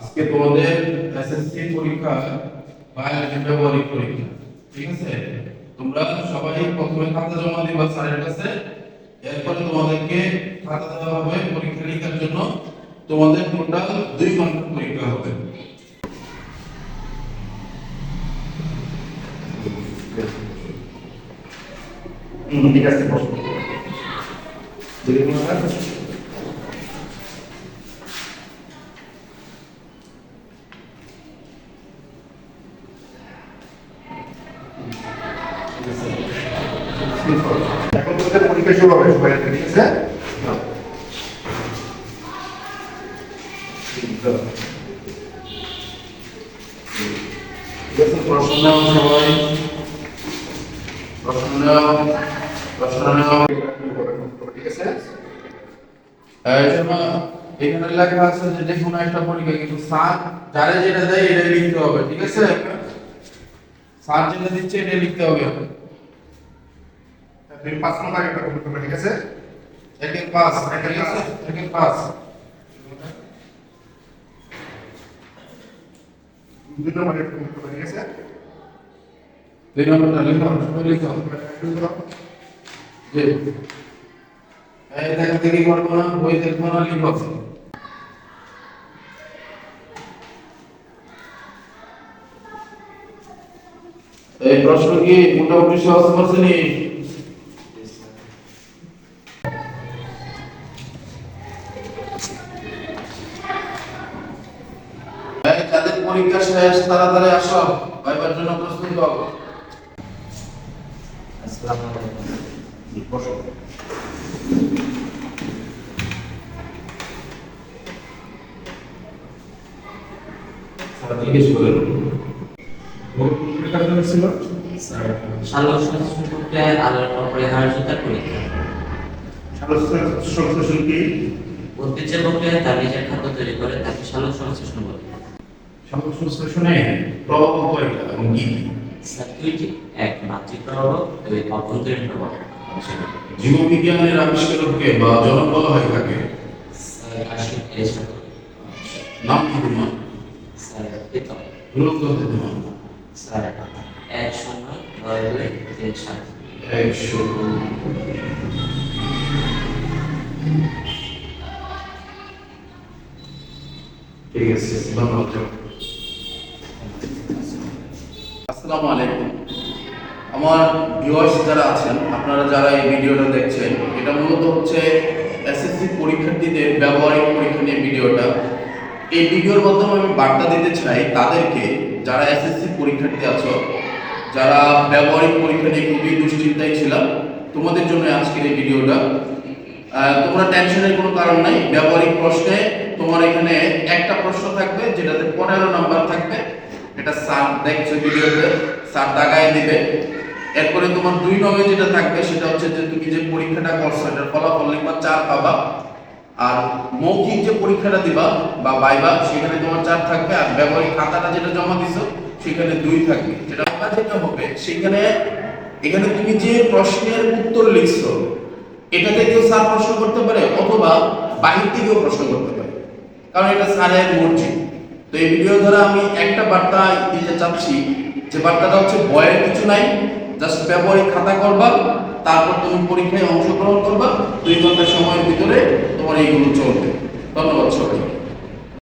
আজকে তোমাদের এসএসসি পরীক্ষা বায়োলজি ব্যবহারিক পরীক্ষা, ঠিক আছে? তোমরা সবাই প্রথমে খাতা জমা দিবা স্যারের কাছে, এরপরে তোমাদেরকে খাতা দেওয়া হবে পরীক্ষা লিখার জন্য। তোমাদের টোটাল দুই ঘণ্টা পরীক্ষা হবে। ঠিক আছে, বসো যদি কোনো কাজ আছে? এখন তোমাদের পরীক্ষা শুরু হবে সবাই ঠিক আছে নাও। ঠিক আছে প্রশ্ন সবাই। প্রশ্ন প্রশ্ন ঠিক আছে? এখানে লেখা আছে যে যে কোনো একটা পরীক্ষা কিন্তু স্যার যারা যেটা দেয় এটা লিখতে হবে ঠিক আছে? স্যার যেটা দিচ্ছে এটা লিখতে হবে। তুমি পাঁচ নম্বর একটা করতে হবে ঠিক আছে একের পাস ঠিক আছে? একের পাস দুই নম্বর একটা করতে হবে ঠিক আছে দুই নম্বরটা লিখো সবাই লিখো যে এই দেখা দেখি করব না বই দেখব না লিখো এই প্রশ্ন কি মোটামুটি সহজ করছেনি এই পরীক্ষা শেষ তাড়াতাড়ি আসো। ভাইবার জন্য প্রস্তুত হও আসসালামু আলাইকুম। বসো। জিজ্ঞেস করেন। ছিল? সালোক সংশ্লেষণ প্রক্রিয়ায় আলোর অপরিহার্যতার পরীক্ষা। সংশ্লেষণ কি? উদ্ভিজ্জ প্রক্রিয়ায় তার নিজের খাদ্য তৈরি করে তাকে সালোক সংশ্লেষণ বলে। সংশ্লেষণে প্রভাব কয়টা এবং কি? কি? এক মাতৃ প্রভাব দুই অভ্যন্তরীণ প্রভাব। জীববিজ্ঞানের আবিষ্কারককে বা জনক বলা হয় স্যার নাম কি তোমার? স্যার প্রীতম। গ্রন্থ তোমার। স্যার এক শূন্য নয় দুই তিন সাত। একশো ঠিক আছে আসসালামু আলাইকুম। আমার ভিউয়ার্স যারা আছেন, আপনারা যারা এই ভিডিওটা দেখছেন, এটা মূলত হচ্ছে এসএসসি পরীক্ষার্থীদের ব্যবহারিক পরীক্ষা নিয়ে ভিডিওটা। এই ভিডিওর মাধ্যমে আমি বার্তা দিতে চাই তাদেরকে, যারা এসএসসি পরীক্ষার্থী আছো, যারা ব্যবহারিক পরীক্ষা নিয়ে খুবই দুশ্চিন্তায় ছিলাম, তোমাদের জন্য আজকের এই ভিডিওটা। তোমরা টেনশনের কোনো কারণ নাই, ব্যবহারিক প্রশ্নে তোমার এখানে একটা প্রশ্ন থাকবে, যেটাতে পনেরো নাম্বার থাকবে। এটা স্যার দেখছ ভিডিওতে, স্যার দাগায় দিবে। এরপরে তোমার দুই নবে যেটা থাকবে, সেটা হচ্ছে যে তুমি যে পরীক্ষাটা করছ, এটার ফলাফল লিখবা চার পাবা। আর মৌখিক যে পরীক্ষাটা দিবা বা বাইবা সেখানে তোমার চার থাকবে। আর ব্যবহারিক খাতাটা যেটা জমা দিছো, সেখানে দুই থাকবে। যেটা যেটা হবে, সেখানে এখানে তুমি যে প্রশ্নের উত্তর লিখছো এটা থেকেও স্যার প্রশ্ন করতে পারে, অথবা বাহির থেকেও প্রশ্ন করতে পারে। কারণ এটা স্যারের মসজিদ। তো এই ভিডিও দ্বারা আমি একটা বার্তা দিতে চাচ্ছি, যে বার্তাটা হচ্ছে, ভয়ের কিছু নাই জাস্ট ব্যবহারিক খাতা করবা, তারপর তুমি পরীক্ষায় অংশগ্রহণ করবা, দুই ঘণ্টা সময়ের ভিতরে তোমার এইগুলো চলবে। ধন্যবাদ সবাইকে।